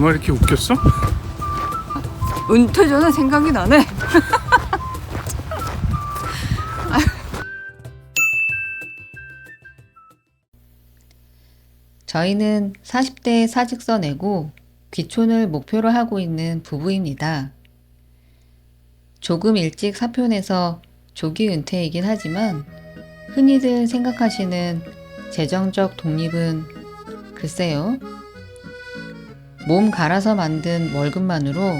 그 말 이렇게 웃겼어? 은퇴 전에 생각이 나네. 저희는 40대에 사직서 내고 귀촌을 목표로 하고 있는 부부입니다. 조금 일찍 사표 내서 조기 은퇴이긴 하지만 흔히들 생각하시는 재정적 독립은 글쎄요. 몸 갈아서 만든 월급만으로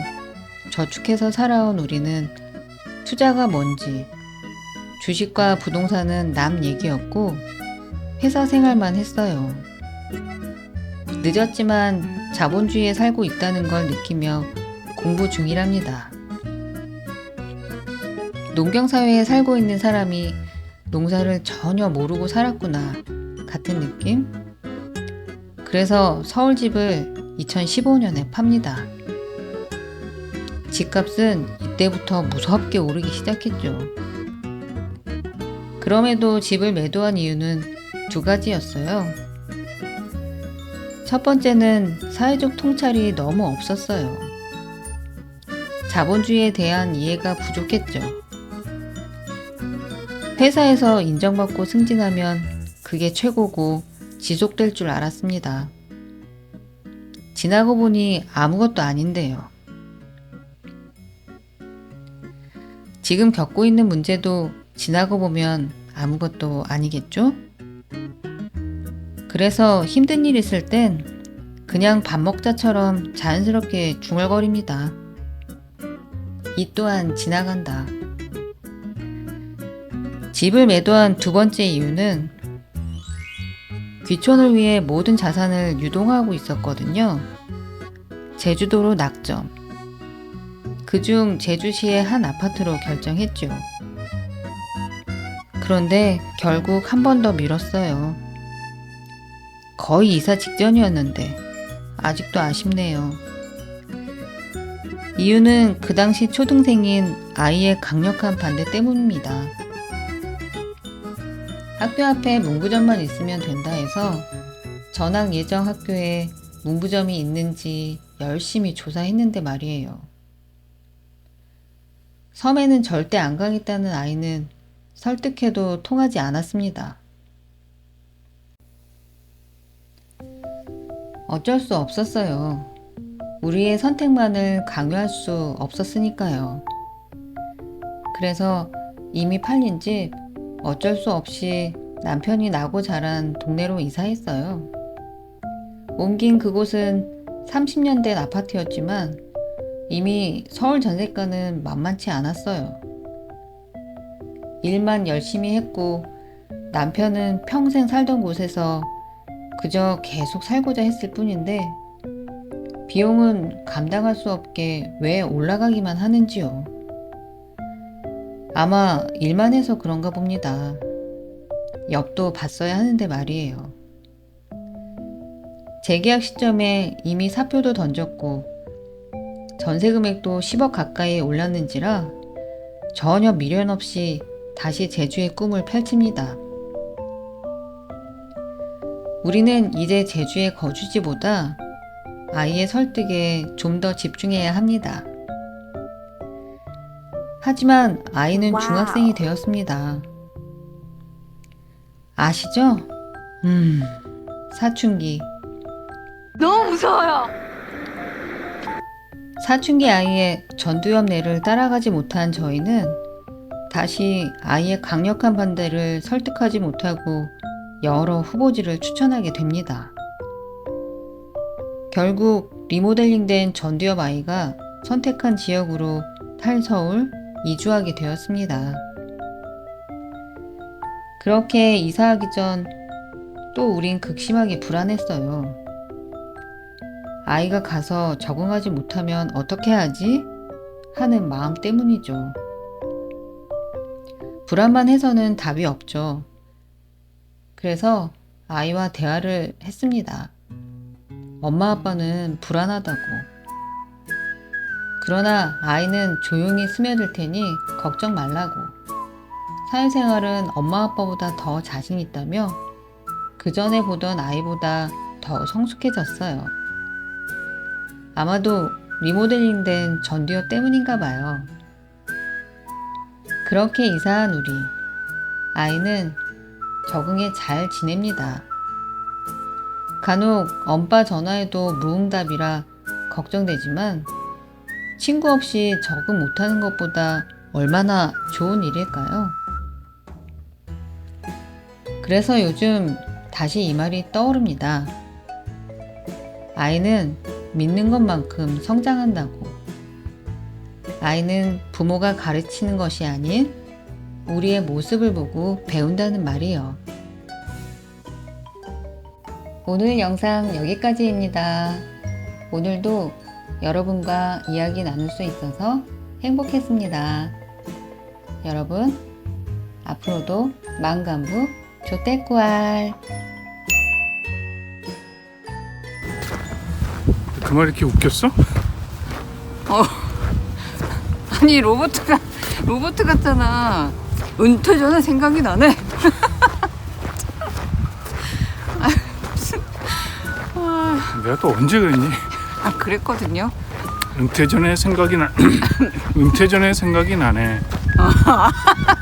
저축해서 살아온 우리는 투자가 뭔지 주식과 부동산은 남 얘기였고 회사 생활만 했어요. 늦었지만 자본주의에 살고 있다는 걸 느끼며 공부 중이랍니다. 농경사회에 살고 있는 사람이 농사를 전혀 모르고 살았구나 같은 느낌? 그래서 서울집을 2015년에 팝니다. 집값은 이때부터 무섭게 오르기 시작했죠. 그럼에도 집을 매도한 이유는 두 가지였어요. 첫 번째는 사회적 통찰이 너무 없었어요. 자본주의에 대한 이해가 부족했죠. 회사에서 인정받고 승진하면 그게 최고고 지속될 줄 알았습니다. 지나고 보니 아무것도 아닌데요. 지금 겪고 있는 문제도 지나고 보면 아무것도 아니겠죠? 그래서 힘든 일 있을 땐 그냥 밥 먹자처럼 자연스럽게 중얼거립니다. 이 또한 지나간다. 집을 매도한 두 번째 이유는 귀촌을 위해 모든 자산을 유동하고 있었거든요. 제주도로 낙점. 그중 제주시의 한 아파트로 결정했죠. 그런데 결국 한 번 더 미뤘어요. 거의 이사 직전이었는데 아직도 아쉽네요. 이유는 그 당시 초등생인 아이의 강력한 반대 때문입니다. 학교 앞에 문구점만 있으면 된다 해서 전학 예정 학교에 문구점이 있는지 열심히 조사했는데 말이에요. 섬에는 절대 안 가겠다는 아이는 설득해도 통하지 않았습니다. 어쩔 수 없었어요. 우리의 선택만을 강요할 수 없었으니까요. 그래서 이미 팔린 집 어쩔 수 없이 남편이 나고 자란 동네로 이사했어요. 옮긴 그곳은 30년 된 아파트였지만 이미 서울 전세가는 만만치 않았어요. 일만 열심히 했고 남편은 평생 살던 곳에서 그저 계속 살고자 했을 뿐인데 비용은 감당할 수 없게 왜 올라가기만 하는지요. 아마 일만 해서 그런가 봅니다. 엽도 봤어야 하는데 말이에요. 재계약 시점에 이미 사표도 던졌고 전세 금액도 10억 가까이 올랐는지라 전혀 미련 없이 다시 제주의 꿈을 펼칩니다. 우리는 이제 제주의 거주지보다 아이의 설득에 좀 더 집중해야 합니다. 하지만 아이는 와우. 중학생이 되었습니다. 아시죠? 음, 사춘기. 너무 무서워요. 사춘기 아이의 전두엽내를 따라가지 못한 저희는 다시 아이의 강력한 반대를 설득하지 못하고 여러 후보지를 추천하게 됩니다. 결국 리모델링된 전두엽 아이가 선택한 지역으로 탈서울 이주하게 되었습니다. 그렇게 이사하기 전 또 우린 극심하게 불안했어요. 아이가 가서 적응하지 못하면 어떻게 하지? 하는 마음 때문이죠. 불안만 해서는 답이 없죠. 그래서 아이와 대화를 했습니다. 엄마 아빠는 불안하다고. 그러나 아이는 조용히 스며들 테니 걱정 말라고. 사회생활은 엄마 아빠보다 더 자신 있다며 그 전에 보던 아이보다 더 성숙해졌어요. 아마도 리모델링 된 전디어 때문인가 봐요. 그렇게 이사한 우리 아이는 적응에 잘 지냅니다. 간혹 엄빠 전화에도 무응답이라 걱정되지만 친구 없이 적응 못하는 것보다 얼마나 좋은 일일까요? 그래서 요즘 다시 이 말이 떠오릅니다. 아이는 믿는 것만큼 성장한다고. 아이는 부모가 가르치는 것이 아닌 우리의 모습을 보고 배운다는 말이요. 오늘 영상 여기까지입니다. 오늘도 여러분과 이야기 나눌 수 있어서 행복했습니다. 여러분, 앞으로도 마음간부 조떼꾸알 그 말 이렇게 웃겼어? 아니 로봇가 로봇 같잖아. 은퇴 전에 생각이 나네. 아, 아, 내가 또 언제 그랬니? 아 그랬거든요. 은퇴 전에 생각이 나. 은퇴 전에 생각이 나네.